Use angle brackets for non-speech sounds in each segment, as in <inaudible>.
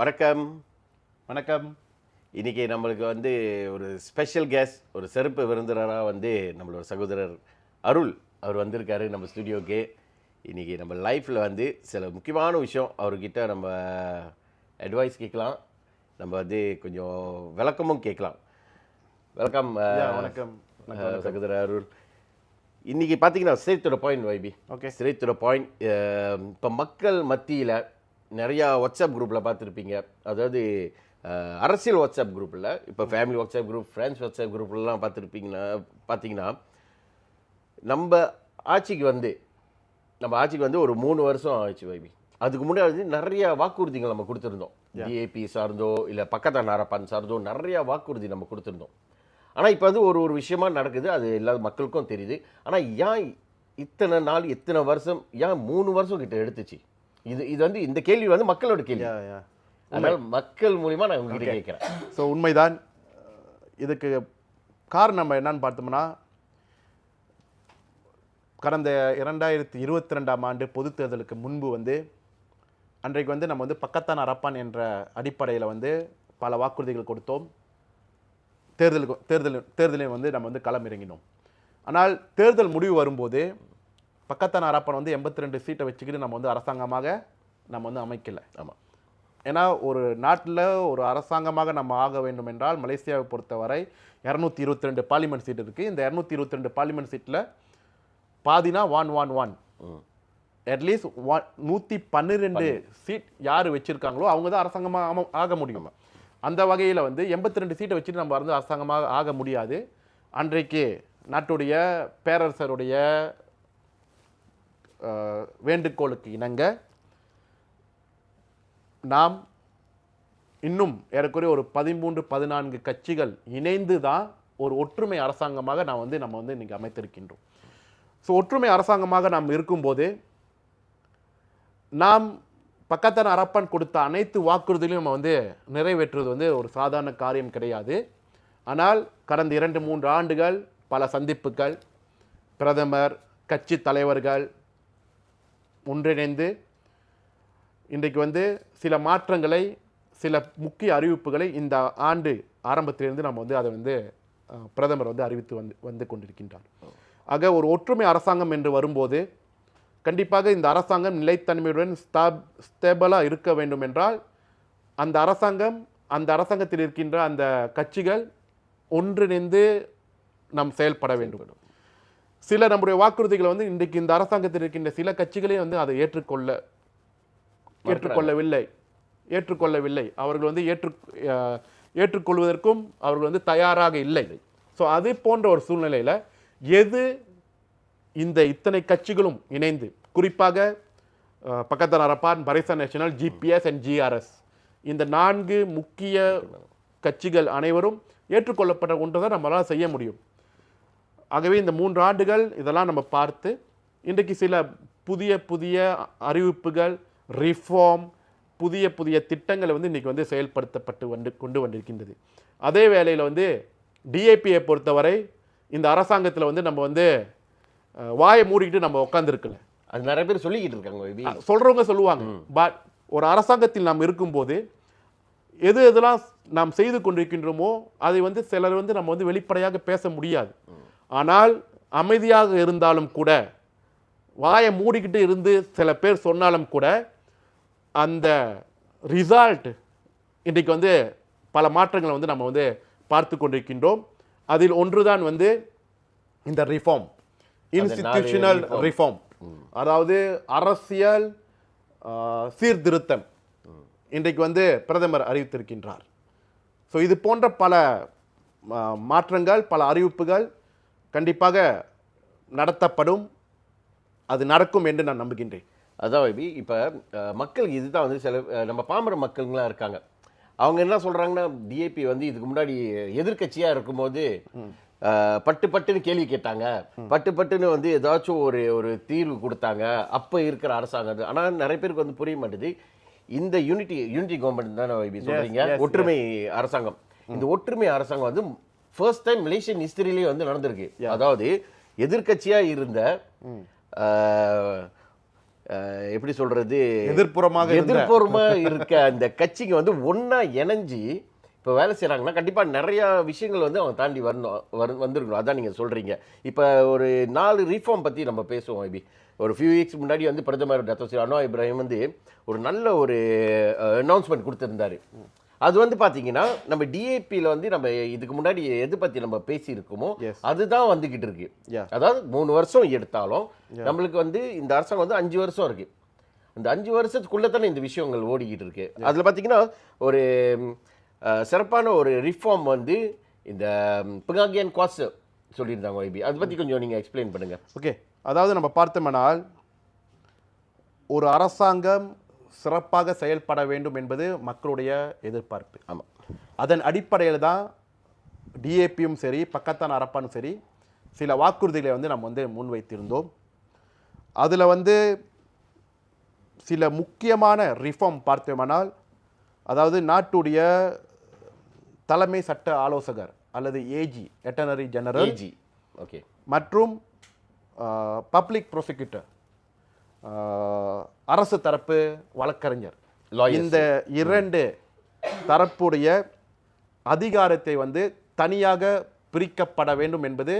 வணக்கம். வணக்கம். இன்னைக்கு நம்மளுக்கு வந்து ஒரு ஸ்பெஷல் கெஸ்ட் ஒரு சிறப்பு விருந்தினராக வந்து நம்மளோட சகோதரர் அருள். அவர் வந்திருக்காரு நம்ம ஸ்டுடியோக்கு இன்னைக்கு நம்ம லைஃப்பில் வந்து சில முக்கியமான விஷயம் அவர்கிட்ட நம்ம அட்வைஸ் கேட்கலாம். நம்ம வந்து கொஞ்சம் விளக்கமும் கேட்கலாம். வெல்கம் Yeah, வணக்கம். சகோதரர் அருள். இன்னைக்கு பார்த்தீங்கன்னா straight to point YB Okay. Straight to point இப்போ மக்கள் மத்தியில் நிறையா வாட்ஸ்அப் குரூப்பில் பார்த்துருப்பீங்க. அதாவது அரசியல் வாட்ஸ்அப் குரூப்பில் இப்போ family WhatsApp group friends WhatsApp குரூப்லாம் பார்த்துருப்பீங்கன்னா பார்த்தீங்கன்னா நம்ம ஆட்சிக்கு வந்து நம்ம ஆட்சிக்கு வந்து ஒரு மூணு வருஷம் ஆச்சு வைபி அதுக்கு முன்னாடி நிறைய வாக்குறுதிகள் நம்ம கொடுத்துருந்தோம். டிஏபி சார்ந்தோ இல்லை பக்கத்தான் நாரப்பான் சார்ந்தோ நிறைய வாக்குறுதி நம்ம கொடுத்துருந்தோம். ஆனால் இப்போ வந்து ஒரு ஒரு விஷயமா நடக்குது. அது எல்லா மக்களுக்கும் தெரியுது. ஆனால் ஏன் இத்தனை நாள் இத்தனை வருஷம் ஏன் மூணு வருஷம் கிட்ட எடுத்துச்சு? இது இது வந்து இந்த கேள்வி வந்து மக்களோட கேள்வி. அதனால மக்கள் மூலியமா நான் உங்ககிட்ட கேட்குறேன். ஸோ உண்மைதான். இதுக்கு காரணம் நம்ம என்னன்னு பார்த்தோம்னா கடந்த இரண்டாயிரத்தி இருபத்தி ரெண்டாம் ஆண்டு பொதுத் தேர்தலுக்கு முன்பு வந்து அன்றைக்கு வந்து நம்ம வந்து பக்கத்தான் அரப்பான் என்ற அடிப்படையில் வந்து பல வாக்குறுதிகள் கொடுத்தோம். தேர்தலுக்கு தேர்தல் தேர்தலில் வந்து நம்ம வந்து களம் இறங்கினோம் ஆனால் தேர்தல் முடிவு வரும்போது பக்கத்தான் அரப்பான் வந்து எண்பத்தி ரெண்டு சீட்டை வச்சுக்கிட்டு நம்ம வந்து அரசாங்கமாக நம்ம வந்து அமைக்கலை. ஆமா. ஏன்னா ஒரு நாட்டில் ஒரு அரசாங்கமாக நம்ம ஆக வேண்டும் என்றால் மலேசியாவை பொறுத்தவரை இரநூத்தி இருபத்தி ரெண்டு பார்லிமெண்ட் சீட் இருக்குது இந்த இரநூத்தி இருபத்தி ரெண்டு பார்லிமெண்ட் சீட்டில் பாதினா one one one. At least one நூற்றி பன்னிரெண்டு சீட் யார் வச்சுருக்காங்களோ அவங்க தான் அரசாங்கமாக ஆக முடியும். அந்த வகையில் வந்து எண்பத்தி ரெண்டு சீட்டை வச்சுட்டு நம்ம வந்து அரசாங்கமாக ஆக முடியாது. அன்றைக்கு நாட்டுடைய பேரரசருடைய வேண்டுகோளுக்கு இணங்க நாம் இன்னும் ஏறக்குறைய ஒரு பதிமூன்று பதினான்கு கட்சிகள் இணைந்து தான் ஒரு ஒற்றுமை அரசாங்கமாக நான் வந்து நம்ம வந்து இன்றைக்கி அமைத்திருக்கின்றோம். ஸோ ஒற்றுமை அரசாங்கமாக நாம் இருக்கும்போது நாம் பக்கத்தில் அரப்பன் கொடுத்த அனைத்து வாக்குறுதிகளையும் நம்ம வந்து நிறைவேற்றுவது வந்து ஒரு சாதாரண காரியம் கிடையாது. ஆனால் கடந்த இரண்டு மூன்று ஆண்டுகள் பல சந்திப்புகள் பிரதமர் கட்சி தலைவர்கள் ஒன்றிணைந்து இன்றைக்கு வந்து சில மாற்றங்களை சில முக்கிய அறிவிப்புகளை இந்த ஆண்டு ஆரம்பத்திலிருந்து நம்ம வந்து அதை வந்து பிரதமர் வந்து அறிவித்து வந்து வந்து கொண்டிருக்கின்றார். ஆக ஒரு ஒற்றுமை அரசாங்கம் என்று வரும்போது கண்டிப்பாக இந்த அரசாங்கம் நிலைத்தன்மையுடன் ஸ்தாப் ஸ்டேபிளாக இருக்க வேண்டும் என்றால் அந்த அரசாங்கம் அந்த அரசாங்கத்தில் இருக்கின்ற அந்த கட்சிகள் ஒன்றிணைந்து நாம் செயல்பட வேண்டும். சில நம்முடைய வாக்குறுதிகளை வந்து இன்றைக்கு இந்த அரசாங்கத்தில் இருக்கின்ற சில கட்சிகளே வந்து அதை ஏற்றுக்கொள்ள ஏற்றுக்கொள்ளவில்லை. ஏற்றுக்கொள்ளவில்லை. அவர்கள் வந்து ஏற்று ஏற்றுக்கொள்வதற்கும் அவர்கள் வந்து தயாராக இல்லை. ஸோ அது போன்ற ஒரு சூழ்நிலையில் எது இந்த இத்தனை கட்சிகளும் இணைந்து குறிப்பாக பக்கத்தில் அரப்பான் பரிசா நேஷனல் ஜிபிஎஸ் அண்ட் ஜிஆர்எஸ் இந்த நான்கு முக்கிய கட்சிகள் அனைவரும் ஏற்றுக்கொள்ளப்பட்ட ஒன்று தான் நம்மளால் செய்ய முடியும். ஆகவே இந்த மூன்று ஆண்டுகள் இதெல்லாம் நம்ம பார்த்து இன்றைக்கு சில புதிய புதிய அறிவிப்புகள் ரிஃபார்ம் புதிய புதிய திட்டங்களை வந்து இன்றைக்கி வந்து செயல்படுத்தப்பட்டு வந்து கொண்டு வந்திருக்கின்றது. அதே வேளையில் வந்து டிஏபியை பொறுத்தவரை இந்த அரசாங்கத்தில் வந்து நம்ம வந்து வாயை மூடிக்கிட்டு நம்ம உட்காந்துருக்கல அது நிறைய பேர் சொல்லிக்கிட்டு இருக்காங்க வைபி சொல்றவங்க சொல்லுவாங்க. பட் ஒரு அரசாங்கத்தில் நாம் இருக்கும்போது எது எதெல்லாம் நாம் செய்து கொண்டிருக்கின்றோமோ அதை வந்து சிலர் வந்து நம்ம வந்து வெளிப்படையாக பேச முடியாது. ஆனால் அமைதியாக இருந்தாலும் கூட வாயை மூடிக்கிட்டு இருந்து சில பேர் சொன்னாலும் கூட அந்த ரிசல்ட் இன்றைக்கு வந்து பல மாற்றங்களை வந்து நம்ம வந்து பார்த்து கொண்டிருக்கின்றோம். அதில் ஒன்றுதான் வந்து இந்த ரிஃபார்ம் இன்ஸ்டிடியூஷனல். ரிஃபார்ம் அதாவது அரசியல் சீர்திருத்தம். இன்றைக்கு வந்து பிரதமர் அறிவித்திருக்கின்றார். ஸோ இது போன்ற பல மாற்றங்கள் பல அறிவிப்புகள் கண்டிப்பாக நடத்தப்படும். அது நடக்கும் என்று நான் நம்புகின்றேன். அதான் வைபி இப்போ மக்களுக்கு இதுதான் வந்து சில நம்ம பாமர மக்களுங்களாம் இருக்காங்க. அவங்க என்ன சொல்றாங்கன்னா டிஏபி வந்து இதுக்கு முன்னாடி எதிர்க்கட்சியா இருக்கும்போது பட்டு பட்டுன்னு கேள்வி கேட்டாங்க. பட்டு பட்டுன்னு வந்து ஏதாச்சும் ஒரு ஒரு தீர்வு கொடுத்தாங்க. அப்போ இருக்கிற அரசாங்கம். அது ஆனால் நிறைய பேருக்கு வந்து புரிய மாட்டேது. இந்த யூனிட்டி யூனிட்டி கவர்மெண்ட் தானே yes, ஒற்றுமை அரசாங்கம். இந்த ஒற்றுமை அரசாங்கம் வந்து ஃபர்ஸ்ட் டைம் மலேசியன் ஹிஸ்டரியிலேயே வந்து நடந்திருக்கு. அதாவது எதிர்க்கட்சியா இருந்த எப்படி சொல்றது? எதிர்ப்புறமாக இருந்த- எதிர்ப்புறமா இருக்க அந்த கட்சிங்க வந்து ஒண்ணா இணைஞ்சு இப்போ வேலை செய்கிறாங்கன்னா கண்டிப்பாக நிறையா விஷயங்கள் வந்து அவங்க தாண்டி வரணும் வரு வந்திருக்கணும். அதான் நீங்கள் சொல்கிறீங்க இப்போ ஒரு நாலு ரீஃபார்ம் பற்றி நம்ம பேசுவோம் ஐபி ஒரு ஃபியூ வீக்ஸ் முன்னாடி வந்து பிரதமர் ஸ்ரீ அன்வா இப்ராஹிம் வந்து ஒரு நல்ல ஒரு அனௌன்ஸ்மெண்ட் கொடுத்துருந்தாரு. அது வந்து பார்த்தீங்கன்னா நம்ம டிஏபியில் வந்து நம்ம இதுக்கு முன்னாடி எது பற்றி நம்ம பேசியிருக்கோமோ. அதுதான் வந்துக்கிட்டு இருக்கு. அதாவது மூணு வருஷம் எடுத்தாலும் நம்மளுக்கு வந்து இந்த அரசாங்கம் வந்து அஞ்சு வருஷம் இருக்கு. இந்த அஞ்சு வருஷத்துக்குள்ளே தானே இந்த விஷயங்கள் ஓடிக்கிட்டு இருக்கு. அதில் பார்த்தீங்கன்னா ஒரு சிறப்பான ஒரு ரிஃபார்ம் வந்து இந்த பிகாகியன் குவாஸ் சொல்லியிருந்தாங்க ஐபி அதை பற்றி கொஞ்சம் நீங்கள் எக்ஸ்பிளைன் பண்ணுங்க. ஓகே அதாவது நம்ம பார்த்தோம்னால் ஒரு அரசாங்கம் சிறப்பாக செயல்பட வேண்டும் என்பது மக்களுடைய எதிர்பார்ப்பு. ஆமாம் அதன் அடிப்படையில் தான் டிஏபியும் சரி பக்கத்தான் அரப்பானும் சரி சில வாக்குறுதிகளை வந்து நம்ம வந்து முன்வைத்திருந்தோம். அதில் வந்து சில முக்கியமான ரிஃபார்ம் பார்த்தோமானால் அதாவது நாட்டுடைய தலைமை சட்ட ஆலோசகர் அல்லது ஏஜி எட்டனரி ஜெனரல் ஏஜி ஓகே மற்றும் பப்ளிக் ப்ரோசிக்யூட்டர் அரசு தரப்பு வழக்கறிஞர். இந்த இரண்டு தரப்புடைய அதிகாரத்தை வந்து தனியாக பிரிக்கப்பட வேண்டும் என்பது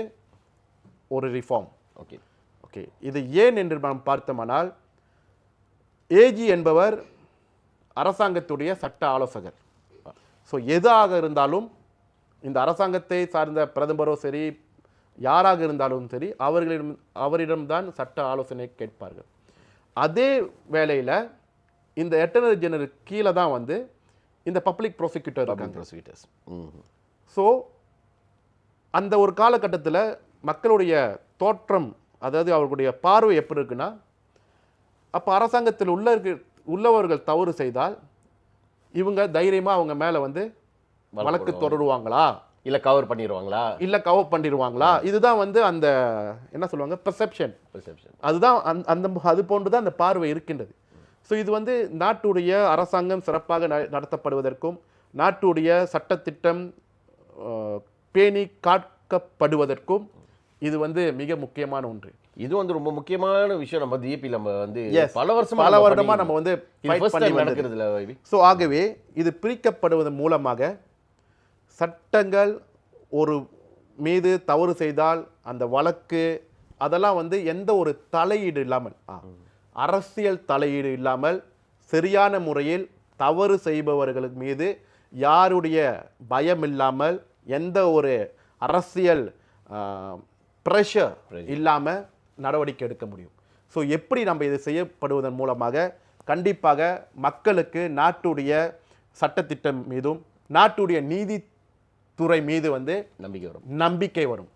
ஒரு ரிஃபார்ம் ஓகே ஓகே இது ஏன் என்று நாம் பார்த்தோமானால் ஏஜி என்பவர் அரசாங்கத்துடைய சட்ட ஆலோசகர். ஸோ எதாக இருந்தாலும் இந்த அரசாங்கத்தை சார்ந்த பிரதமரோ சரி யாராக இருந்தாலும் சரி அவர்களிடம் அவரிடம்தான் சட்ட ஆலோசனை கேட்பார்கள். அதே வேளையில் இந்த எட்டர்னரி ஜெனரல் கீழே தான் வந்து இந்த பப்ளிக் ப்ரோசிக்யூட்டர் இருக்காங்க. ப்ரோசிக்யூட்டர்ஸ். ஸோ அந்த ஒரு காலகட்டத்தில் மக்களுடைய தோற்றம் அதாவது அவர்களுடைய பார்வை எப்படி இருக்குன்னா அப்போ அரசாங்கத்தில் உள்ள உள்ளவர்கள் தவறு செய்தால் இவங்க தைரியமாக அவங்க மேலே வந்து வழக்கு தொடருவாங்களா? இல்லை கவர் பண்ணிடுவாங்களா இல்லை கவர் பண்ணிடுவாங்களா இதுதான் வந்து அந்த என்ன சொல்லுவாங்க? பெர்செப்ஷன் ரிசப்ஷன் அதுதான் அந்த அந்த அது போன்று தான் அந்த பார்வை இருக்கின்றது. ஸோ இது வந்து நாட்டுடைய அரசாங்கம் சிறப்பாக நடத்தப்படுவதற்கும் நாட்டுடைய சட்டத்திட்டம் பேணி காக்கப்படுவதற்கும் இது வந்து மிக முக்கியமான ஒன்று. இது வந்து ரொம்ப முக்கியமான விஷயம். நம்ம டிஏபி நம்ம வந்து. பல வருஷமா பல நம்ம வருடமா பண்ணிட்டு நம்ம வந்து. நடக்கிறதுல ஸோ ஆகவே இது பிரிக்கப்படுவதன் மூலமாக சட்டங்கள் ஒரு மீது தவறு செய்தால் அந்த வழக்கு அதெல்லாம் வந்து எந்த ஒரு தலையீடு இல்லாமல் அரசியல் தலையீடு இல்லாமல் சரியான முறையில் தவறு செய்பவர்களுக்கு மீது யாருடைய பயம் இல்லாமல் எந்த ஒரு அரசியல் ப்ரெஷர் இல்லாமல் நடவடிக்கை எடுக்க முடியும். ஸோ எப்படி நம்ம இது செய்யப்படுவதன் மூலமாக கண்டிப்பாக மக்களுக்கு நாட்டுடைய சட்டத்திட்டம் மீதும் நாட்டுடைய நீதித்துறை மீது வந்து நம்பிக்கை வரும். நம்பிக்கை வரும்.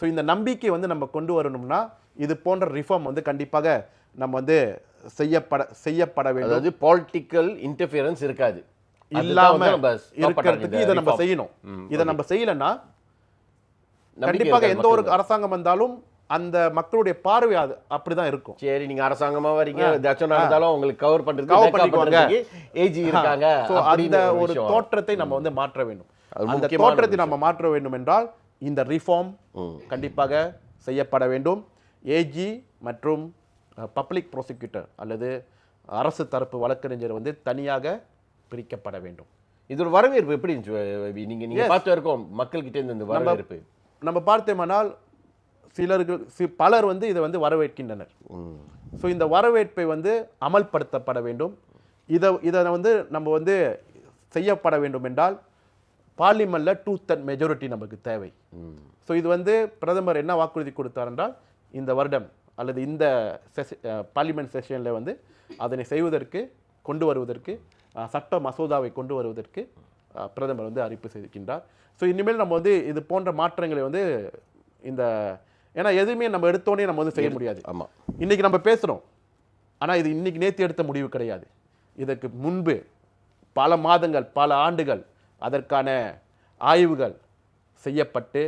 ஸோ இந்த நம்பிக்கை வந்து நம்ம கொண்டு வரணும்னா இது போன்ற ரிஃபார்ம் வந்து கண்டிப்பாக நம்ம வந்து செய்யப்பட செய்யப்பட வேண்டும். அதாவது பொலிட்டிக்கல் இன்டர்ஃபியரன்ஸ் இருக்காது. இல்லாம இருக்கிறதுக்கு இதை நம்ம. செய்யணும். இதை நம்ம செய்யலைன்னா கண்டிப்பாக எந்த ஒரு. அரசாங்கம் வந்தாலும் அந்த மக்களுடைய பார்வை அது அப்படிதான் இருக்கும். சரி நீங்க அரசாங்கமா வரீங்க. ஏதாச்சும் நடந்தாலும் உங்களுக்கு கவர் பண்றதுக்கு backup பண்ணிக்குவாங்க. ஏஜி இருக்காங்க அந்த ஒரு. தோற்றத்தை நம்ம வந்து மாற்ற வேண்டும். அந்த தோற்றத்தை நம்ம மாற்ற வேண்டும் என்றால் இந்த ரிஃபார்ம் கண்டிப்பாக செய்யப்பட வேண்டும். ஏஜி மற்றும் பப்ளிக் ப்ரோசிக்யூட்டர் அல்லது அரசு தரப்பு வழக்கறிஞர் வந்து தனியாக பிரிக்கப்பட வேண்டும். இது ஒரு வரவேற்பு எப்படி? நீங்க நீங்க பார்த்து இருக்கோம் மக்கள் கிட்ட இருந்து இந்த வரவேற்பு. நம்ம பார்த்தோமானால் சிலர்கள் சி- பலர் வந்து இதை வந்து வரவேற்கின்றனர். ஸோ இந்த வரவேற்பை வந்து அமல்படுத்தப்பட வேண்டும். இதை இதை வந்து நம்ம வந்து செய்யப்பட வேண்டும் என்றால் பார்லிமெண்ட்டில் டூ தட் மெஜாரிட்டி நமக்கு தேவை. ஸோ இது வந்து பிரதமர் என்ன வாக்குறுதி கொடுத்தார் என்றால் இந்த வருடம் அல்லது இந்த செஷ பார்லிமெண்ட் செஷனில் வந்து அதனை செய்வதற்கு கொண்டு வருவதற்கு சட்ட மசோதாவை கொண்டு வருவதற்கு பிரதமர் வந்து அறிவிப்பு செய்திருக்கின்றார். ஸோ இனிமேல் நம்ம வந்து இது போன்ற மாற்றங்களை வந்து இந்த ஏன்னா எதுவுமே நம்ம எடுத்தோடனே நம்ம வந்து செய்ய முடியாது. ஆமா. இன்னைக்கு நம்ம பேசுகிறோம் ஆனால் இது இன்னைக்கு நேற்று எடுத்த முடிவு கிடையாது. இதற்கு முன்பு பல மாதங்கள் பல ஆண்டுகள் அதற்கான ஆய்வுகள் செய்யப்பட்டு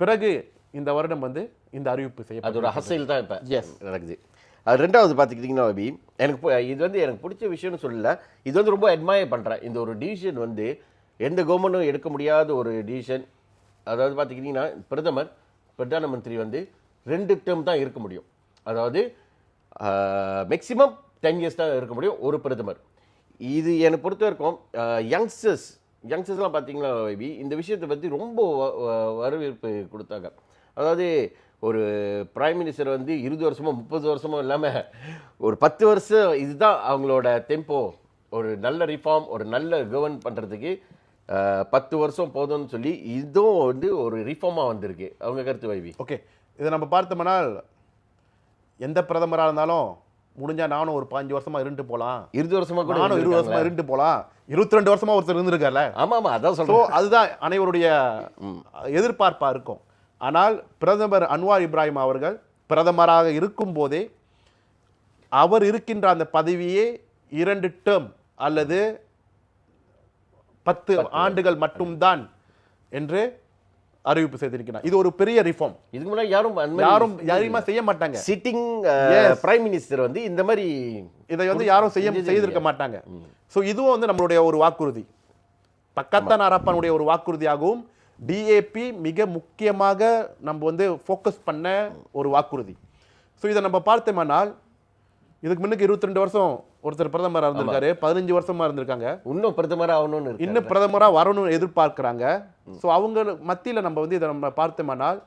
பிறகு இந்த வருடம் வந்து இந்த அறிவிப்பு செய்யப்பட்டு அதோட ஹசைல் தான் இப்ப Yes. நடக்குது. அது ரெண்டாவது பார்த்துக்கிட்டிங்கன்னா அபி எனக்கு இது வந்து எனக்கு பிடிச்ச விஷயம்னு சொல்லல. இது வந்து ரொம்ப அட்மையர் பண்றேன். இந்த ஒரு டிசிஷன் வந்து எந்த கவர்மெண்ட்டும் எடுக்க முடியாத ஒரு டிசிஷன் அதாவது பார்த்துக்கிட்டிங்கன்னா பிரதமர் பிரதான மந்திரி வந்து ரெண்டு டேர்ம் தான் இருக்க முடியும். அதாவது மேக்ஸிமம் டென் இயர்ஸ் தான் இருக்க முடியும் ஒரு பிரதமர். இது என்னை பொறுத்த வரைக்கும் யங்ஸ்டர்ஸ் யங்ஸ்டர்ஸ்லாம் பார்த்தீங்களா வைபி இந்த விஷயத்தை பற்றி ரொம்ப வ- வ- வரவேற்பு கொடுத்தாங்க. அதாவது ஒரு பிரைம் மினிஸ்டர் வந்து இருபது வருஷமோ முப்பது வருஷமோ இல்லாமல் ஒரு பத்து வருஷம் இதுதான் அவங்களோட டெம்போ ஒரு நல்ல ரிஃபார்ம் ஒரு நல்ல கவர்ன் பண்ணுறதுக்கு பத்து வருஷம் போதும்னு சொல்லி இதுவும் வந்து ஒரு ரிஃபார்மாக வந்திருக்கு. அவங்க கருத்து வைவி ஓகே இதை நம்ம பார்த்தோம்னால் எந்த பிரதமராக இருந்தாலும் முடிஞ்சா நானும் ஒரு பாஞ்சு வருஷமா இருந்துட்டு போலாம். இருபது வருஷமா கூட நானும் இருபது வருஷமா இருந்துட்டு போலாம். இருபத்தி ரெண்டு வருஷமா ஒருத்தர் இருந்திருக்கார்ல? ஆமா ஆமா அதான் சொல்றேன். அதுதான் அனைவருடைய எதிர்பார்ப்பா இருக்கும். ஆனால் பிரதமர் அன்வார் இப்ராஹிம் அவர்கள் பிரதமராக இருக்கும்போதே அவர் இருக்கின்ற அந்த பதவியே இரண்டு டேர்ம் அல்லது பத்து. ஆண்டுகள் மட்டும்தான் என்று அறிவிப்பு செய்திருக்கிறார். இது ஒரு பெரிய ரிஃபார்ம் இதுக்கு முன்னாடி யாரும் யாரும் யாரையுமா செய்ய மாட்டாங்க. சிட்டிங். பிரைம் மினிஸ்டர் வந்து இந்த மாதிரி இதை வந்து யாரும் செய்ய செய்திருக்க மாட்டாங்க. ஸோ இதுவும் வந்து நம்மளுடைய ஒரு வாக்குறுதி. பக்கத்தான் அரப்பனுடைய ஒரு வாக்குறுதியாகவும் டிஏபி மிக முக்கியமாக நம்ம வந்து ஃபோக்கஸ் பண்ண ஒரு வாக்குறுதி. ஸோ இதை நம்ம பார்த்தோம்னால் இதுக்கு முன்னுக்கு இருபத்தி ரெண்டு வருஷம் ஒருத்தர் பிரதமராக இருந்திருக்காரு. பதினஞ்சு வருஷமா இருந்திருக்காங்க. இன்னும் பிரதமர் ஆகணும்னு இன்னும் பிரதமராக வரணும்னு எதிர்பார்க்குறாங்க. ஸோ அவங்க மத்தியில் நம்ம வந்து இதை நம்ம பார்த்தோம்னால்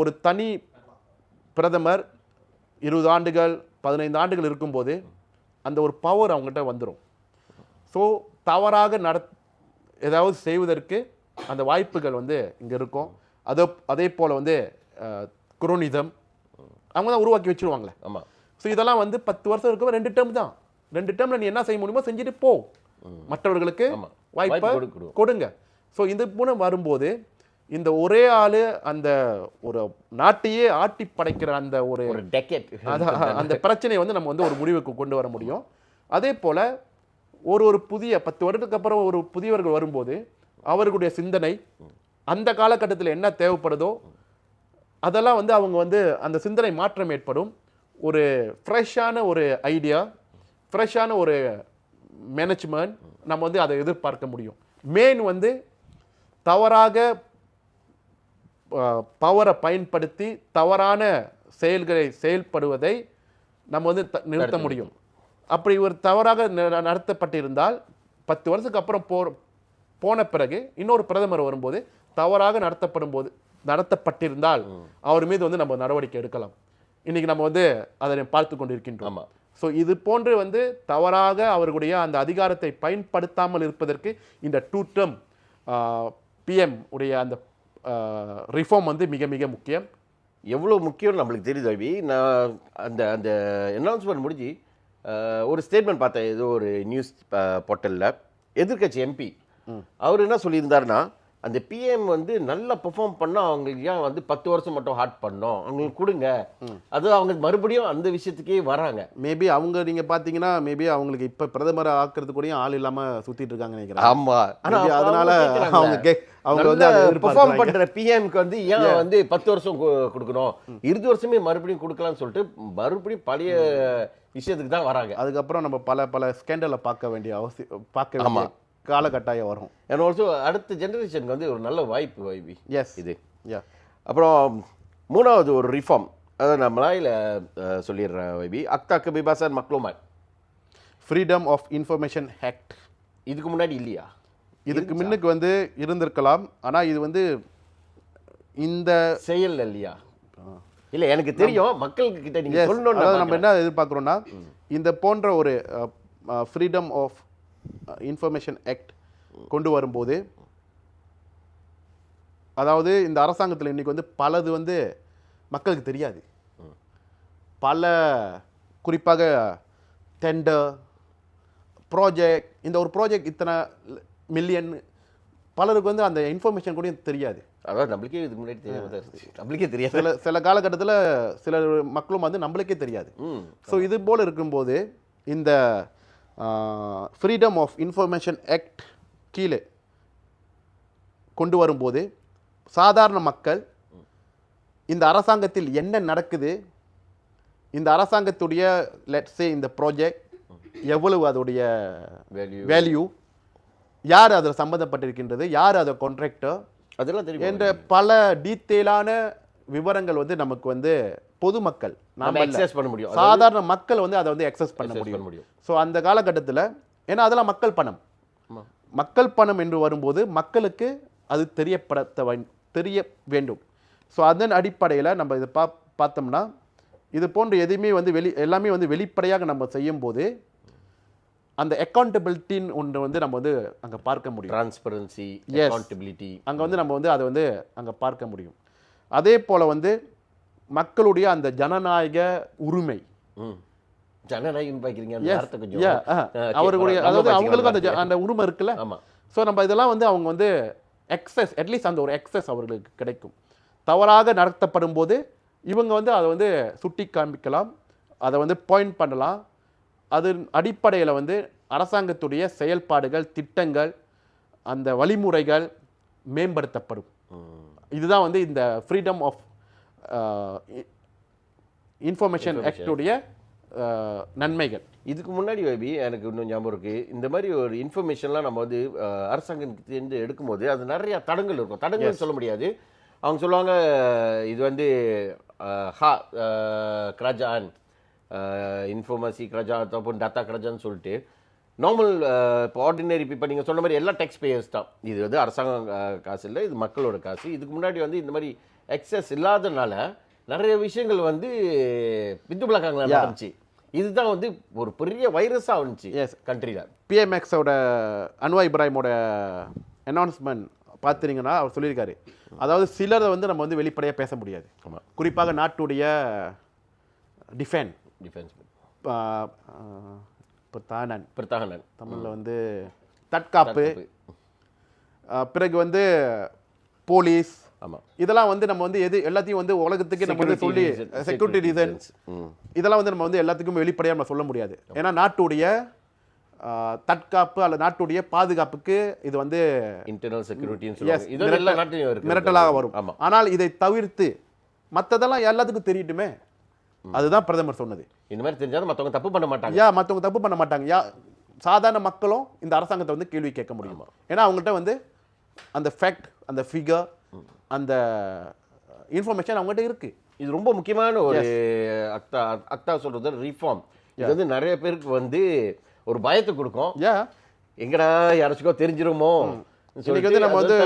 ஒரு தனி பிரதமர் இருபது ஆண்டுகள் பதினைந்து ஆண்டுகள் இருக்கும்போது அந்த ஒரு பவர் அவங்ககிட்ட வந்துடும் ஸோ தவறாக நட ஏதாவது செய்வதற்கு அந்த வாய்ப்புகள் வந்து இங்கே இருக்கும். அதே அதே போல் வந்து குரோனிதம் அவங்க தான் உருவாக்கி வச்சிருவாங்களே. ஆமா. ஸோ இதெல்லாம் வந்து பத்து வருஷம் இருக்கும் ரெண்டு டேர்ம் தான். ரெண்டு டேர்ம்ல நீ என்ன செய்ய முடியுமோ செஞ்சுட்டு போ. மற்றவர்களுக்கு. வாய்ப்பை. கொடுங்க. ஸோ இது போன வரும்போது இந்த ஒரே ஆளு அந்த ஒரு நாட்டையே ஆட்டி படைக்கிற அந்த ஒரு அதான் அந்த பிரச்சனையை வந்து நம்ம வந்து ஒரு முடிவுக்கு கொண்டு வர முடியும். அதே போல ஒரு ஒரு புதிய பத்து வருடத்துக்கு அப்புறம் ஒரு புதியவர்கள் வரும்போது அவர்களுடைய சிந்தனை அந்த காலகட்டத்தில் என்ன தேவைப்படுதோ அதெல்லாம் வந்து அவங்க வந்து அந்த சிந்தனை மாற்றம் ஏற்படும். ஒரு ஃப்ரெஷ்ஷான ஒரு ஐடியா ஃப்ரெஷ்ஷான ஒரு மேனேஜ்மெண்ட் நம்ம வந்து அதை எதிர்பார்க்க முடியும். மெயின் வந்து தவறாக பவரை பயன்படுத்தி தவறான செயல்களை செயல்படுவதை நம்ம வந்து த- நிறுத்த முடியும். அப்படி ஒரு தவறாக நடத்தப்பட்டிருந்தால் பத்து வருஷத்துக்கு அப்புறம் போ போன பிறகு இன்னொரு பிரதமர் வரும்போது தவறாக நடத்தப்படும் போது நடத்தப்பட்டிருந்தால் அவர் மீது வந்து நம்ம நடவடிக்கை எடுக்கலாம். இன்னைக்கு நம்ம வந்து அதை பார்த்து கொண்டிருக்கின்றோம். ஸோ இது போன்று வந்து தவறாக அவர்களுடைய அந்த அதிகாரத்தை பயன்படுத்தாமல் இருப்பதற்கு இந்த டூ டேர்ம் பிஎம் உடைய அந்த ரிஃபார்ம் வந்து மிக மிக முக்கியம். எவ்வளோ முக்கியம் நம்மளுக்கு தெரியுது அபி. நான் அந்த அந்த அனௌன்ஸ்மெண்ட் முடிஞ்சு ஒரு ஸ்டேட்மெண்ட் பார்த்தேன். ஏதோ ஒரு நியூஸ் போர்ட்டலில் எதிர்க்கட்சி எம்பி அவர் என்ன சொல்லியிருந்தாருன்னா அந்த பிஎம் வந்து நல்லா பெர்ஃபார்ம் பண்ணால் அவங்களுக்கு ஏன் வந்து பத்து வருஷம் மட்டும் ஹார்ட் பண்ணோம் அவங்களுக்கு கொடுங்க. அது அவங்க மறுபடியும் அந்த விஷயத்துக்கே வராங்க. மேபி அவங்க நீங்க பாத்தீங்கன்னா மேபி அவங்களுக்கு இப்ப பிரதமர் ஆக்குறது கூடயும் ஆள் இல்லாம சுத்திட்டு இருக்காங்க நினைக்கிறேன். ஆமா. ஆனா Maybe அதனால. அவங்க கே அவங்க வந்து பெர்ஃபார்ம். பண்ற பிஎம்க்கு வந்து ஏன் வந்து பத்து வருஷம் கொடுக்கணும்? இருபது வருஷமே மறுபடியும் கொடுக்கலாம்னு சொல்லிட்டு மறுபடியும் பழைய விஷயத்துக்கு தான் வராங்க. அதுக்கப்புறம் நம்ம பல பல ஸ்கேண்டலை பார்க்க வேண்டிய அவசியம் பார்க்க வேண்டிய காலகட்டாயம் வரும். அண்ட் ஆல்சோ அடுத்த ஜெனரேஷனுக்கு வந்து ஒரு நல்ல வாய்ப்பு வைபி எஸ் இது. யா அப்புறம் மூணாவது ஒரு ரிஃபார்ம் அதை நான் மலாயில் சொல்லிடுறேன் வைபி அக்தா கபிபாசன் மக்ளோமான் ஃப்ரீடம் ஆஃப் இன்ஃபர்மேஷன் ஆக்ட் இதுக்கு முன்னாடி இல்லையா? இதுக்கு முன்னுக்கு வந்து இருந்திருக்கலாம். ஆனா இது வந்து இந்த செயல் இல்லையா? இல்ல எனக்கு தெரியும் மக்களுக்கு கிட்ட நீங்க Yes, சொல்லணும்னு நம்ம என்ன எதிர்பார்க்குறோம்னா இந்த போன்ற ஒரு ஃப்ரீடம் ஆஃப் இன்ஃபர்மேஷன் ஆக்ட் கொண்டு வரும்போது அதாவது இந்த அரசாங்கத்தில் இன்னைக்கு வந்து பலது வந்து மக்களுக்கு தெரியாது. பல குறிப்பாக டெண்டர் ப்ராஜெக்ட் இந்த ஒரு ப்ராஜெக்ட் இத்தனை மில்லியன் பலருக்கு வந்து அந்த இன்ஃபர்மேஷன் கூட தெரியாது. அதான் நம்மளுக்கே இதுக்கு முன்னாடி இருக்கு. நம்மளுக்கே தெரியாது. சில சில காலகட்டத்தில் சில மக்களும் வந்து நம்மளுக்கே தெரியாது. ஸோ இது போல் இருக்கும்போது இந்த ஃப்ரீடம் ஆஃப் இன்ஃபர்மேஷன் ஆக்ட் கீழே கொண்டு வரும்போது சாதாரண மக்கள் இந்த அரசாங்கத்தில் என்ன நடக்குது? இந்த அரசாங்கத்துடைய லெட்ஸே இந்த ப்ராஜெக்ட் எவ்வளவு அதோடைய வேல்யூ யார் அதில் சம்மந்தப்பட்டிருக்கின்றது? யார் அதை கான்ட்ராக்டர் அதெல்லாம் என்ற பல டீட்டெயிலான விவரங்கள் வந்து நமக்கு வந்து பொதுமக்கள் நாம. எக்ஸஸ் பண்ண முடியும். சாதாரண மக்கள் வந்து அதை வந்து எக்ஸஸ் பண்ண முடியும். முடியும். ஸோ அந்த காலகட்டத்தில் ஏன்னா அதெல்லாம் மக்கள் பணம். மக்கள் பணம் என்று வரும்போது மக்களுக்கு அது தெரியப்படுத்த தெரிய வேண்டும். ஸோ அதன் அடிப்படையில் நம்ம இதை பா பார்த்தோம்னா இது போன்ற எதுவுமே வந்து வெளி எல்லாமே வந்து வெளிப்படையாக நம்ம செய்யும்போது அந்த அக்கௌண்டபிலிட்டின்னு ஒன்று வந்து நம்ம வந்து அங்கே பார்க்க முடியும். டிரான்ஸ்பரன்சி. அக்கௌண்டபிலிட்டி அங்கே வந்து நம்ம வந்து அதை வந்து அங்கே பார்க்க முடியும். அதே போல் வந்து மக்களுடைய அந்த ஜனநாயக உரிமை. ஜனநாயகம். அவர்களுடைய அதாவது பாத்துக்கலாம் அவங்களுக்கும் அந்த உரிமை இருக்குல்ல? ஸோ நம்ம இதெல்லாம் வந்து அவங்க வந்து எக்ஸஸ் அட்லீஸ்ட் அந்த ஒரு எக்ஸஸ் அவர்களுக்கு கிடைக்கும். தவறாக நடத்தப்படும் போது இவங்க வந்து அதை வந்து சுட்டி காண்பிக்கலாம் அதை வந்து பாயிண்ட் பண்ணலாம். அது அடிப்படையில் வந்து அரசாங்கத்துடைய செயல்பாடுகள் திட்டங்கள் அந்த வழிமுறைகள் மேம்படுத்தப்படும். இதுதான் வந்து இந்த ஃப்ரீடம் ஆஃப் இன்ஃபர்மேஷன் ஆக்டுடைய நன்மைகள். இதுக்கு முன்னாடி வைபி எனக்கு இன்னும் ஞாபகம் இருக்கு. இந்த மாதிரி ஒரு இன்ஃபர்மேஷன்லாம் நம்ம வந்து அரசாங்கத்திலேருந்து எடுக்கும்போது அது நிறைய தடங்கள் இருக்கும். தடங்கள் சொல்ல முடியாது. அவங்க சொல்லுவாங்க இது வந்து ஹா கிரஜான் இன்ஃபர்மசி கிரஜான் அப்புறம் டத்தா கிரஜான்னு சொல்லிட்டு நார்மல் இப்போ ஆர்டினரி இப்போ நீங்கள் சொன்ன மாதிரி எல்லா டேக்ஸ் பேயர்ஸ் தான். இது வந்து அரசாங்கம் காசு இல்லை இது மக்களோட காசு. இதுக்கு முன்னாடி வந்து இந்த மாதிரி எக்ஸஸ் இல்லாதனால நிறைய விஷயங்கள் வந்து பிந்து பிளாக்காங்களா நடந்துச்சு. இதுதான் வந்து ஒரு பெரிய வைரஸாக வந்துச்சு Yes. கண்ட்ரியில் பிஎம்எக்ஸோட அன்வார் இப்ராஹிமோட அனௌன்ஸ்மெண்ட் பார்த்துறீங்கன்னா அவர் சொல்லியிருக்காரு. அதாவது சிலரை வந்து நம்ம வந்து வெளிப்படையாக பேச முடியாது. குறிப்பாக நாட்டுடைய டிஃபென் டிஃபென்ஸ் இப்போ தானன். பிரதாகனன் தமிழில் வந்து தற்காப்பு. பிறகு வந்து போலீஸ் ஆமாம் இதெல்லாம் வந்து நம்ம வந்து எது எல்லாத்தையும் வந்து உலகத்துக்கு நம்ம வந்து சொல்லி செக்யூரிட்டி ரீசன்ஸ் இதெல்லாம் வந்து நம்ம வந்து எல்லாத்துக்கும் வெளிப்படையாக நம்ம சொல்ல முடியாது. ஏன்னா நாட்டுடைய தற்காப்பு அல்லது நாட்டுடைய பாதுகாப்புக்கு இது வந்து இன்டர்னல் செக்யூரிட்டின்னு மிரட்டலாக வரும். ஆனால் இதை தவிர்த்து மற்றதெல்லாம் எல்லாத்துக்கும் தெரியட்டுமே. அதுதான் பிரதமர் சொன்னது. இந்த மாதிரி தெரிஞ்சாலும் மற்றவங்க தப்பு பண்ண மாட்டாங்க. யா மற்றவங்க தப்பு பண்ண மாட்டாங்க. யா சாதாரண மக்களும் இந்த அரசாங்கத்தை வந்து கேள்வி கேட்க முடியும். ஏன்னா அவங்கள்ட்ட வந்து அந்த ஃபேக்ட் அந்த ஃபிகர் அந்த இன்ஃபர்மேஷன் அவங்ககிட்ட இருக்கு. இது ரொம்ப முக்கியமான ஒரு அக்தா அக்தா சொல்றது ரீஃபார்ம் இது வந்து நிறைய பேருக்கு வந்து ஒரு பயத்தை கொடுக்கும். எங்கடா யாராச்சுக்கோ தெரிஞ்சிருமோ? இன்னைக்கு வந்து நம்ம வந்து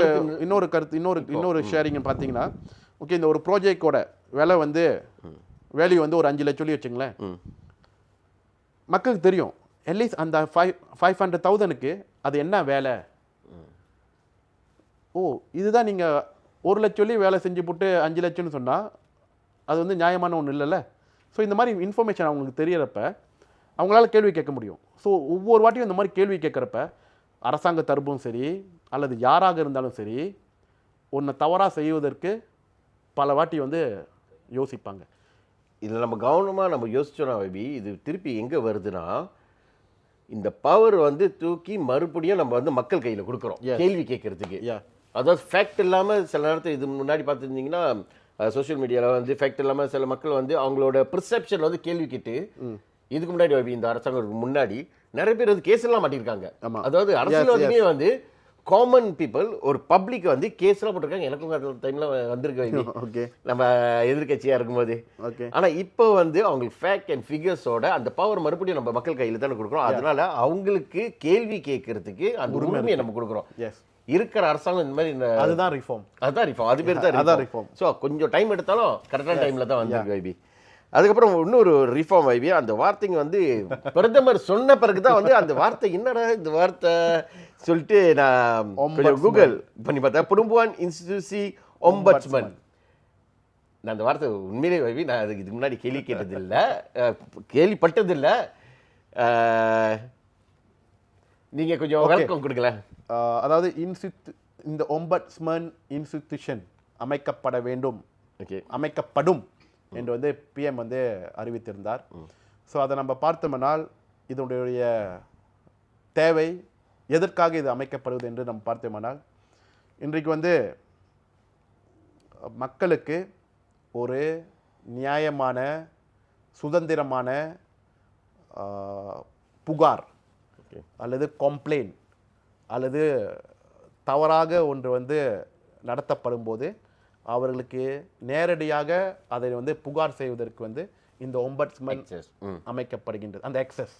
இன்னொரு கருத்து இன்னொரு இன்னொரு ஷேரிங் பார்த்தீங்கன்னா ஓகே இந்த ஒரு ப்ராஜெக்டோட விலை வந்து வேல்யூ வந்து ஒரு அஞ்சு லட்சம் சொல்லி வச்சுங்களேன். மக்களுக்கு தெரியும். அட்லீஸ்ட் அந்த ஃபைவ் ஃபைவ் ஹண்ட்ரட் தௌசண்ட்க்கு அது என்ன வேலை? ஓ இதுதான் நீங்கள் ஒரு லட்சம் சொல்லி வேலை செஞ்சு போட்டு அஞ்சு லட்சம்னு சொன்னால் அது வந்து நியாயமான ஒன்று இல்லைல்ல? ஸோ இந்த மாதிரி இன்ஃபர்மேஷன் அவங்களுக்கு தெரியறப்ப அவங்களால கேள்வி கேட்க முடியும். ஸோ ஒவ்வொரு வாட்டியும் இந்த மாதிரி கேள்வி கேட்குறப்ப அரசாங்க தரப்பும் சரி அல்லது யாராக இருந்தாலும் சரி ஒன்றை தவறாக செய்வதற்கு பல வாட்டி வந்து யோசிப்பாங்க. இதில் நம்ம கவனமாக நம்ம யோசிச்சோம்னா வைபி இது திருப்பி எங்கே வருதுன்னா இந்த பவர் வந்து தூக்கி மறுபடியும் நம்ம வந்து மக்கள் கையில் கொடுக்குறோம். கேள்வி கேட்கறதுக்கு. அதாவது ஃபேக்ட் இல்லாமல் சில நேரத்தில் இது முன்னாடி பார்த்துருந்தீங்கன்னா சோஷியல் மீடியாவில் வந்து ஃபேக்ட் இல்லாமல் சில மக்கள் வந்து அவங்களோட ப்ரிசெப்ஷன் வந்து கேள்வி கேட்டு இதுக்கு முன்னாடி இந்த அரசாங்கத்துக்கு முன்னாடி நிறைய பேர் வந்து கேஸ் எல்லாம் மாட்டிருக்காங்க. ஆமா. அதாவது அரசியல்வாதிகளே வந்து காமன் பீப்புள் ஒரு பப்ளிக் வந்து கேஸ் எல்லாம் போட்டிருக்காங்க. எனக்கும் அந்த டைம்ல வந்திருக்கு ஓகே <laughs> நம்ம எதிர்க்கட்சியா இருக்கும்போது. ஓகே ஆனா இப்போ வந்து அவங்களுக்கு ஃபேக்ட் அண்ட் ஃபிகர்ஸோட அந்த பவர் மறுபடியும் நம்ம மக்கள் கையில தானே கொடுக்குறோம். அதனால அவங்களுக்கு கேள்வி கேட்கறதுக்கு அந்த உரிமையை நம்ம கொடுக்குறோம். இருக்கிற அரசாங்கம் இந்த மாதிரி இந்த- அதுதான் ரிஃபார்ம் அதுதான் ரிஃபார்ம் அது பேர் தான் அதான் ரிஃபார்ம் ஸோ கொஞ்சம் டைம் எடுத்தாலும் கரெக்டான டைம்ல தான் வந்திருக்கு வைபி அதுக்கப்புறம் இன்னொரு ரிஃபார்ம் வைபி அந்த வார்த்தைங்க வந்து பிரதமர் சொன்ன பிறகு தான் வந்து அந்த வார்த்தை என்னடா இந்த வார்த்தை? சொல்லிட்டு நான் கொஞ்சம் கூகுள் பண்ணி பார்த்தேன். புடும்புவான் இன்ஸ்டியூசி ஒம்பட்ஸ்மன் நான் அந்த வார்த்தை உண்மையிலே வைவி நான் அதுக்கு இதுக்கு முன்னாடி கேள்வி கேட்டதில்லை. கேள்விப்பட்டதில்லை. அஹ், நீங்க கொஞ்சம் விளக்கம் கொடுக்கல அதாவது இன்ஸ்டித் இந்த ஒம்பட்ஸ்மன் இன்ஸ்டிடியூஷன் அமைக்கப்பட வேண்டும். ஓகே அமைக்கப்படும் என்று வந்து பிஎம் வந்து அறிவித்திருந்தார். ஸோ அதை நம்ம பார்த்தோம்னால் இதனுடைய தேவை எதற்காக இது அமைக்கப்படுவது என்று நம்ம பார்த்தோமானால் இன்றைக்கு வந்து மக்களுக்கு ஒரு நியாயமான சுதந்திரமான புகார் ஓகே அல்லது கம்ப்ளைண்ட் அல்லது தவறாக ஒன்று வந்து நடத்தப்படும் போது அவர்களுக்கு நேரடியாக அதை வந்து புகார் செய்வதற்கு வந்து இந்த ஒம்பட்ஸ்மன் அமைக்கப்படுகின்றது. அந்த எக்ஸஸ்.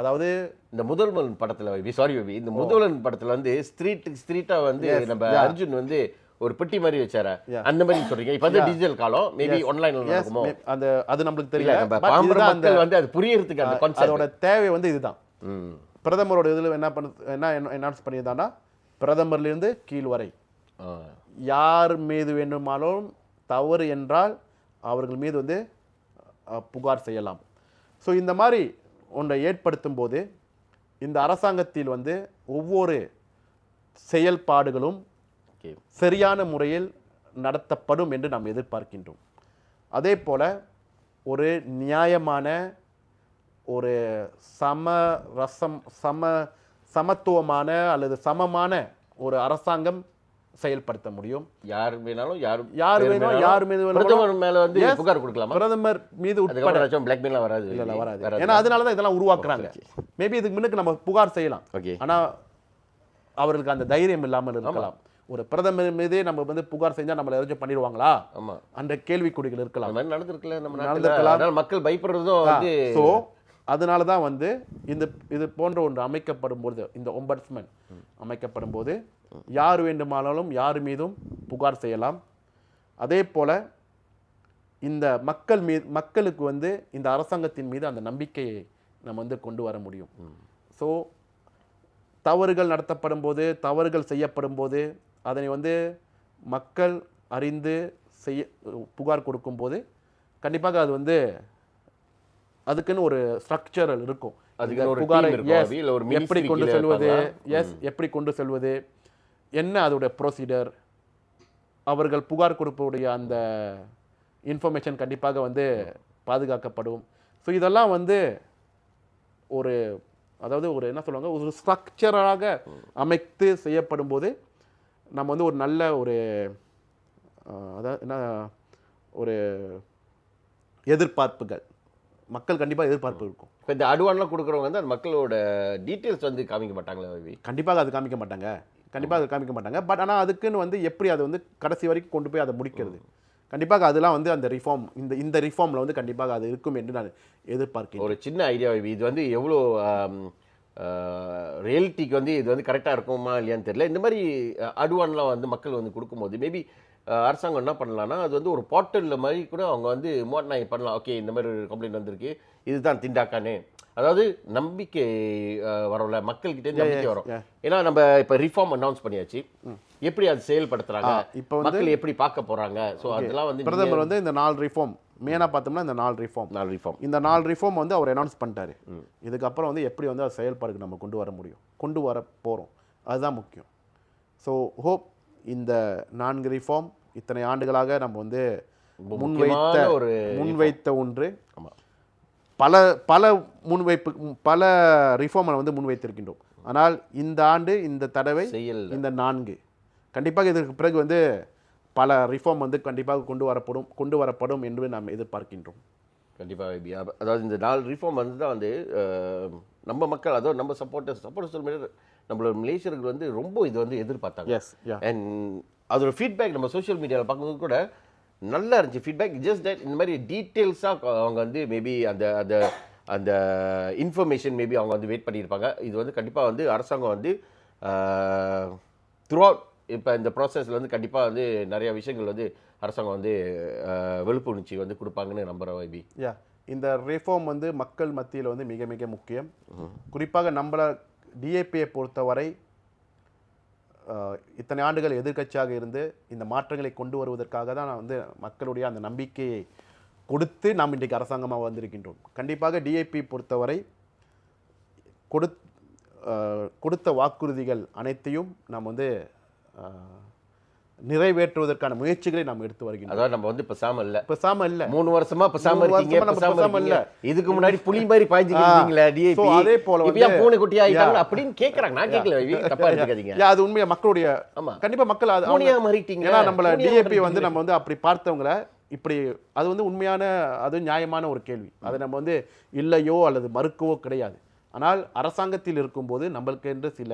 அதாவது இந்த முதல்வன் படத்துல சாரி பேபி இந்த முதல்வன் படத்துல வந்து ஸ்ட்ரீட் ஸ்ட்ரீட்டா வந்து நம்ம அர்ஜுன் வந்து ஒரு பெட்டி மாதிரி வச்சாரா? அந்த மாதிரி சொல்றீங்க. இப்ப வந்து டிஜிட்டல் காலம் மேபி ஆன்லைன்ல நடக்குமோ? அந்த அது நம்மளுக்கு தெரியல. வந்து அது புரியறதுக்கு அந்த அதோட தேவை வந்து இதுதான். பிரதமரோட இதில் என்ன பண்ண என்ன அனௌன்ஸ் பண்ணியிருந்தாங்கன்னா பிரதமர்லேருந்து கீழ் வரை. யார் மீது வேண்டுமானாலும் தவறு என்றால் அவர்கள் மீது வந்து புகார் செய்யலாம். ஸோ இந்த மாதிரி ஒன்றை ஏற்படுத்தும் போது இந்த அரசாங்கத்தில் வந்து ஒவ்வொரு செயல்பாடுகளும் சரியான முறையில் நடத்தப்படும் என்று நாம் எதிர்பார்க்கின்றோம். அதே போல ஒரு நியாயமான ஒரு சம ரசம் சம சமத்துவமான அல்லது சமமான ஒரு அரசாங்கம் செயல்படுத்த முடியும். யார் வேணாலும் யார் யார் வேணும் யார் மீது பிரதமர் மேல வந்து. புகார் கொடுக்கலாமா? பிரதமர் மீது உட்பட ஏதாச்சும் பிளாக்மெயிலாம் வராது. இல்ல வராது. ஏன்னா அதனால தான் இதெல்லாம் உருவாக்குறாங்க. மேபி இதுக்கு முன்னுக்கு நம்ம புகார் செய்யலாம். ஓகே ஆனா அவர்களுக்கு அந்த தைரியம் இல்லாமல் இருக்கலாம். ஒரு பிரதமர் மீதே நம்ம வந்து புகார் செஞ்சா நம்மள ஏதாச்சும் பண்ணிடுவாங்களா? ஆமா. அந்த கேள்விக்குறிகள் இருக்கலாம். நடந்திருக்குல்ல நம்ம நடந்திருக்கலாம். மக்கள் பயப்படுறதும் வந்து ஸோ அதனால தான் வந்து இந்த இது போன்ற ஒன்று அமைக்கப்படும் பொழுது இந்த ஒம்பட்ஸ்மேன் அமைக்கப்படும் போது யார் வேண்டுமானாலும் யார் மீதும் புகார் செய்யலாம். அதே போல் இந்த மக்கள் மீது மக்களுக்கு வந்து இந்த அரசாங்கத்தின் மீது அந்த நம்பிக்கையை நம்ம வந்து கொண்டு வர முடியும். ஸோ தவறுகள் நடத்தப்படும் போது தவறுகள் செய்யப்படும் போது அதனை வந்து மக்கள் அறிந்து செய்ய புகார் கொடுக்கும்போது கண்டிப்பாக அது வந்து அதுக்குன்னு ஒரு ஸ்ட்ரக்சரல் இருக்கும். புகாரை எப்படி கொண்டு செல்வது? எஸ் எப்படி கொண்டு செல்வது? என்ன அதோட ப்ரொசீடர் அவர்கள் புகார் கொடுப்பவுடைய அந்த இன்ஃபர்மேஷன் கண்டிப்பாக வந்து பாதுகாக்கப்படும். ஸோ இதெல்லாம் வந்து ஒரு அதாவது ஒரு என்ன சொல்லுவாங்க? ஒரு ஸ்ட்ரக்சராக அமைத்து செய்யப்படும் போது நம்ம வந்து ஒரு நல்ல ஒரு அதாவது என்ன ஒரு எதிர்பார்ப்புகள். மக்கள் கண்டிப்பாக எதிர்பார்ப்பு இருக்கும். இப்ப இந்த அடுவான்லாம் கொடுக்குறவங்க வந்து அந்த மக்களோட டீட்டெயில்ஸ் வந்து காமிக்க மாட்டாங்களா ரவி கண்டிப்பாக அது காமிக்க மாட்டாங்க. கண்டிப்பாக அது காமிக்க மாட்டாங்க. பட் ஆனால் அதுக்குன்னு வந்து எப்படி அதை வந்து கடைசி வரைக்கும் கொண்டு போய் அதை முடிக்கிறது? கண்டிப்பாக அதெல்லாம் வந்து அந்த ரிஃபார்ம் இந்த இந்த ரிஃபார்மில் வந்து கண்டிப்பாக அது இருக்கும் என்று நான் எதிர்பார்க்கிறேன். ஒரு சின்ன ஐடியா இது வந்து எவ்வளோ ரியாலிட்டிக்கு வந்து இது வந்து கரெக்டாக இருக்குமா இல்லையான்னு தெரியல. இந்த மாதிரி அடுவான்லாம் வந்து மக்கள் வந்து கொடுக்கும்போது மேபி அரசாங்கம் என்ன பண்ணலாம்னா அது வந்து ஒரு போர்ட்டலில் மாதிரி கூட அவங்க வந்து மோட்னாய் பண்ணலாம். ஓகே இந்த மாதிரி ஒரு கம்ப்ளைண்ட் வந்திருக்கு. இதுதான் திண்டாக்கானே. அதாவது நம்பிக்கை அஹ், வரும்ல? மக்கள்கிட்ட நம்பிக்கை வரும். ஏன்னா நம்ம இப்போ ரிஃபார்ம் அனௌன்ஸ் பண்ணியாச்சு. எப்படி அது செயல்படுத்துறாங்க? இப்போ வந்து மக்கள் எப்படி பார்க்க போறாங்க? ஸோ அதெல்லாம் வந்து பிரதமர் வந்து இந்த நாலு ரிஃபார்ம் மெயினாக பார்த்தோம்னா இந்த நாலு ரிஃபார்ம் நாலு ரிஃபார்ம் இந்த நாலு ரிஃபார்ம் வந்து அவர் அனௌன்ஸ் பண்ணிட்டாரு. இதுக்கப்புறம் வந்து எப்படி வந்து அது செயல்பாடுக்கு நம்ம கொண்டு வர முடியும்? கொண்டு வர போகிறோம் அதுதான் முக்கியம். ஸோ ஹோப் இந்த நான்கு ரிஃபார்ம் இத்தனை ஆண்டுகளாக நம்ம வந்து முன்வைத்த ஒரு முன்வைத்த ஒன்று. பல பல முன்வைப்பு பல ரிஃபார்மை வந்து முன்வைத்திருக்கின்றோம். ஆனால் இந்த ஆண்டு இந்த தடவை இந்த நான்கு. கண்டிப்பாக இதற்கு பிறகு வந்து பல ரிஃபார்ம் வந்து கண்டிப்பாக கொண்டு வரப்படும் கொண்டு வரப்படும் என்று நாம் எதிர்பார்க்கின்றோம். கண்டிப்பாக பேபி அதாவது இந்த நாலு ரிஃபார்ம் வந்து தான் வந்து நம்ம மக்கள் அதாவது நம்ம சப்போர்ட்டர்ஸ் சப்போர்ட்டர்ஸ் நம்மளோட மலேசியர்கள் வந்து ரொம்ப இது வந்து எதிர்பார்த்தாங்க. எஸ் அண்ட் அதோட ஃபீட்பேக் நம்ம சோஷியல் மீடியாவில் பார்க்கும்போது கூட நல்லா இருந்துச்சு. ஃபீட்பேக் ஜஸ்ட் தட் இந்த மாதிரி டீட்டெயில்ஸாக அவங்க வந்து மேபி அந்த அந்த அந்த இன்ஃபர்மேஷன் மேபி அவங்க வந்து வெயிட் பண்ணியிருப்பாங்க. இது வந்து கண்டிப்பாக வந்து அரசாங்கம் வந்து த்ரூ அவுட் இப்போ இந்த ப்ராசஸில் வந்து கண்டிப்பாக வந்து நிறைய விஷயங்கள் வந்து அரசாங்கம் வந்து விழிப்புணர்ச்சி வந்து கொடுப்பாங்கன்னு நம்புகிறேன் வைபி யா இந்த ரிஃபார்ம் வந்து மக்கள் மத்தியில் வந்து மிக மிக முக்கியம். குறிப்பாக நம்மள டிஏபியை பொறுத்தவரை இத்தனை ஆண்டுகள் எதிர்க்கட்சியாக இருந்து இந்த மாற்றங்களை கொண்டு வருவதற்காக தான் நான் வந்து மக்களுடைய அந்த நம்பிக்கையை கொடுத்து நாம் இன்றைக்கு அரசாங்கமாக வந்திருக்கின்றோம். கண்டிப்பாக டிஏபி பொறுத்தவரை கொடுத் கொடுத்த வாக்குறுதிகள் அனைத்தையும் நாம் வந்து நிறைவேற்றுவதற்கான முயற்சிகளை நாம் எடுத்து வருகின்றோம். அதாவது நம்ம வந்து பேசாம இல்ல. பேசாம இல்லை. மூணு வருஷமா பேசாம இருக்கீங்க பேசாம இருக்கீங்க. இதுக்கு முன்னாடி புலி மாதிரி பாய்ஞ்சிக்கிறீங்களா So, டிஏபி அதே போல ஏன் பூனை குட்டி ஆயிட்டாங்க அப்படின்னு கேக்குறாங்க. நான் கேட்கல தப்பா எடுத்துக்காதீங்க. அது உண்மையா? மக்களுடைய ஆமா. கண்டிப்பா மக்கள் அது பூனையா மாறிட்டீங்க ஏன்னா நம்மள டிஏபி. வந்து நம்ம வந்து அப்படி பார்த்தவங்கள இப்படி அது வந்து உண்மையான அது நியாயமான ஒரு கேள்வி. அதை நம்ம வந்து இல்லையோ அல்லது மறுக்கவோ கிடையாது. ஆனால் அரசாங்கத்தில் இருக்கும்போது நம்மளுக்கு என்று சில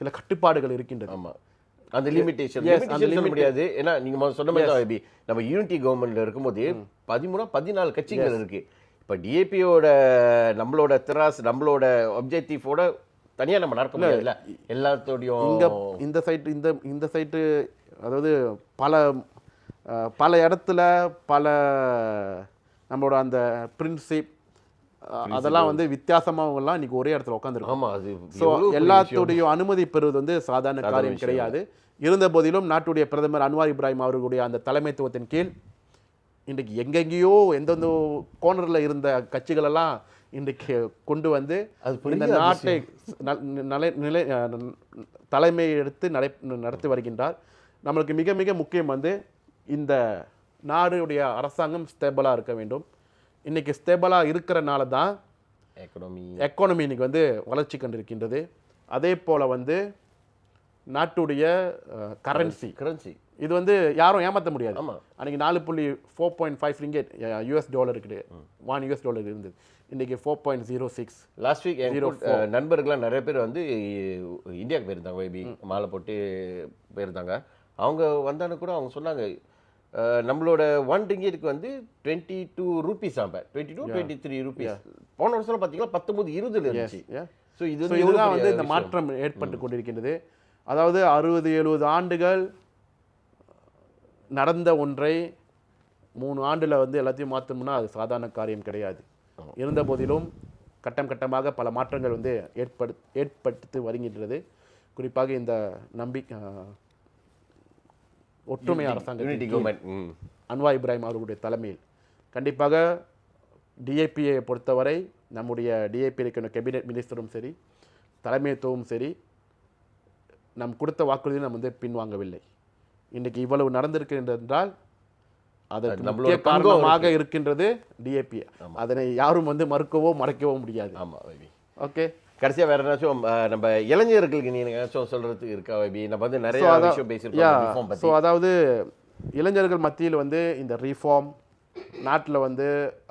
சில கட்டுப்பாடுகள் இருக்கின்றது. ஆமா. அந்த லிமிடேஷன் அந்த லிமிடேஷன் சொல்ல முடியாது. ஏன்னா நீங்க சொன்ன மாதிரி தான் நம்ம யூனிட்டி கவர்மெண்ட்ல இருக்கும்போது பதிமூணா பதினாலு கட்சிகள் இருக்கு. இப்ப டிஏபியோட நம்மளோட திராஸ் நம்மளோட ஒப்ஜெக்டிவோட தனியா நம்ம நடக்க முடியாதுல்ல? எல்லாத்தோடையும் இந்த சைட்டு இந்த இந்த சைட்டு அதாவது பல பல இடத்துல பல நம்மளோட அந்த பிரின்சிப் அதெல்லாம் வந்து வித்தியாசமாகலாம் இன்னைக்கு ஒரே இடத்துல உட்காந்துருக்கோம். ஆமா அது ஸோ. எல்லாத்துடைய அனுமதி பெறுவது வந்து சாதாரண காரியம் கிடையாது. இருந்த போதிலும் நாட்டுடைய பிரதமர் அன்வார் இப்ராஹிம் அவர்களுடைய அந்த தலைமைத்துவத்தின் கீழ் இன்றைக்கு எங்கெங்கேயோ எந்தெந்த கோணரில் இருந்த கட்சிகளெல்லாம் இன்றைக்கு கொண்டு வந்து அது இந்த நாட்டை நிலை நிலை தலைமை எடுத்து நடை நடத்தி வருகின்றார். நம்மளுக்கு மிக மிக முக்கியம் வந்து இந்த நாடுடைய அரசாங்கம் ஸ்டேபிளாக இருக்க வேண்டும். இன்னைக்கு ஸ்டேபிளாக இருக்கிறனால தான் எக்கனாமி எக்கானமி இன்னைக்கு வந்து வளர்ச்சி கண்டிருக்கின்றது. அதே போல் வந்து நாட்டுடைய கரன்சி கரன்சி இது வந்து யாரும் ஏமாற்ற முடியாது. ஆமா. அன்றைக்கி நாலு புள்ளி four point five ringgit US dollar இருக்குது. ஒன் யூஎஸ் டாலர் இருந்தது. இன்றைக்கி four point zero six last week ah, நண்பர்கள்லாம் நிறைய பேர் வந்து இந்தியாவுக்கு போயிருந்தாங்க வைபி மாலை போட்டு போயிருந்தாங்க. அவங்க வந்தானு கூட அவங்க சொன்னாங்க நம்மளோட ஒன் ரிங்கெட்டுக்கு வந்து twenty two rupees ஆம்ப. Twenty two twenty three rupees போன வருஷம் பார்த்தீங்கன்னா பத்தொம்பது இருபதுல இருந்துச்சு. ஸோ இது இதுதான் வந்து இந்த. மாற்றம் ஏற்பட்டு கொண்டிருக்கின்றது. அதாவது அறுபது எழுபது ஆண்டுகள் நடந்த ஒன்றை மூணு ஆண்டில் வந்து எல்லாத்தையும் மாற்றணும்னா அது சாதாரண காரியம் கிடையாது. இருந்த போதிலும் கட்டம் கட்டமாக பல மாற்றங்கள் வந்து ஏற்படு ஏற்படுத்தி வருகின்றது. குறிப்பாக இந்த நம்பிக்கை ஒற்றுமை அரசாங்கத்தின் யூனிட்டி கீழ் கவர்மெண்ட் ம். அன்வார் இப்ராஹிம் அவர்களுடைய தலைமையில். கண்டிப்பாக டிஏபியை பொறுத்தவரை நம்முடைய டிஏபி இருக்கிற கேபினெட் மினிஸ்டரும் சரி தலைமைத்துவமும் சரி நம் கொடுத்த வாக்குறுதியை நம்ம வந்து பின்வாங்கவில்லை. இன்னைக்கு இவ்வளவு நடந்திருக்கின்றது என்றால் அதற்கு நம்மளோட முக்கிய பங்கும் காரணமாக இருக்கின்றது டிஏபி அதனை யாரும் வந்து மறுக்கவோ மறைக்கவோ முடியாது. ஆமா வைபி ஓகே கடைசியா வேற ஏதாச்சும் நம்ம இளைஞர்களுக்கு நீங்க ஏதாச்சும் சொல்றதுக்கு இருக்கா வைபி நம்ம வந்து நிறைய விஷயம் பேசியிருக்கோம் ஸோ அதாவது இளைஞர்கள் மத்தியில் வந்து இந்த ரீஃபார்ம் நாட்டில் வந்து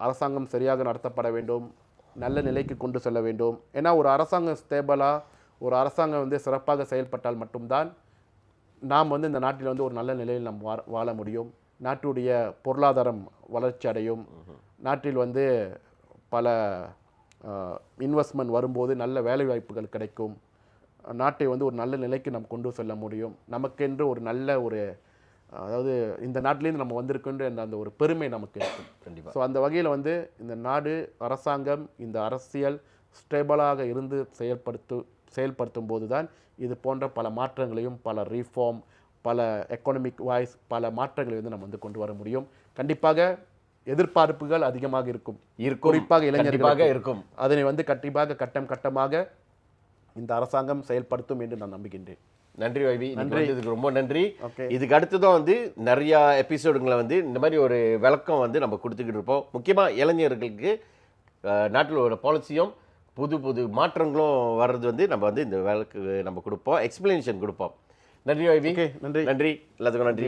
அரசாங்கம் சரியாக நடத்தப்பட வேண்டும் நல்ல நிலைக்கு கொண்டு செல்ல வேண்டும். ஏன்னா ஒரு அரசாங்கம் ஸ்டேபிளாக ஒரு அரசாங்கம் வந்து சிறப்பாக செயல்பட்டால் மட்டும்தான் நாம் வந்து இந்த நாட்டில் வந்து ஒரு நல்ல நிலையில் நாம் வாழ முடியும். நாட்டுடைய பொருளாதாரம் வளர்ச்சி அடையும். நாட்டில் வந்து பல இன்வெஸ்ட்மெண்ட் வரும்போது நல்ல வேலைவாய்ப்புகள் கிடைக்கும். நாட்டை வந்து ஒரு நல்ல நிலைக்கு நாம் கொண்டு செல்ல முடியும். நமக்கென்று ஒரு நல்ல ஒரு அதாவது இந்த நாட்டிலேருந்து நம்ம வந்திருக்கின்ற அந்த ஒரு பெருமை நமக்கு இருக்கும். கண்டிப்பா. ஸோ அந்த வகையில் வந்து இந்த நாடு அரசாங்கம் இந்த அரசியல் ஸ்டேபிளாக இருந்து செயல்படுத்து செயல்படுத்தும் போது தான் இது போன்ற பல மாற்றங்களையும் பல ரீஃபார்ம் பல எக்கனாமிக் வாய்ஸ் பல மாற்றங்களை வந்து நம்ம வந்து கொண்டு வர முடியும். கண்டிப்பாக எதிர்பார்ப்புகள் அதிகமாக இருக்கும். குறிப்பாக கண்டிப்பாக இளைஞர்களுக்கு. இருக்கும். அதனை வந்து கண்டிப்பாக கட்டம் கட்டமாக இந்த அரசாங்கம் செயல்படுத்தும் என்று நான் நம்புகின்றேன். நன்றி வைபி நன்றி. இதுக்கு ரொம்ப நன்றி. இதுக்கு அடுத்ததும் வந்து நிறைய எபிசோடுங்களை வந்து இந்த மாதிரி ஒரு விளக்கம் வந்து நம்ம கொடுத்துக்கிட்டு இருப்போம். முக்கியமா இளைஞர்களுக்கு நாட்டில் ஒரு பாலிசியும் புது புது மாற்றங்களும் வர்றது வந்து நம்ம வந்து இந்த விளக்கு நம்ம கொடுப்போம். எக்ஸ்பிளனேஷன் கொடுப்போம். நன்றி ஓகே நன்றி. நன்றி. எல்லாத்துக்கும் நன்றி.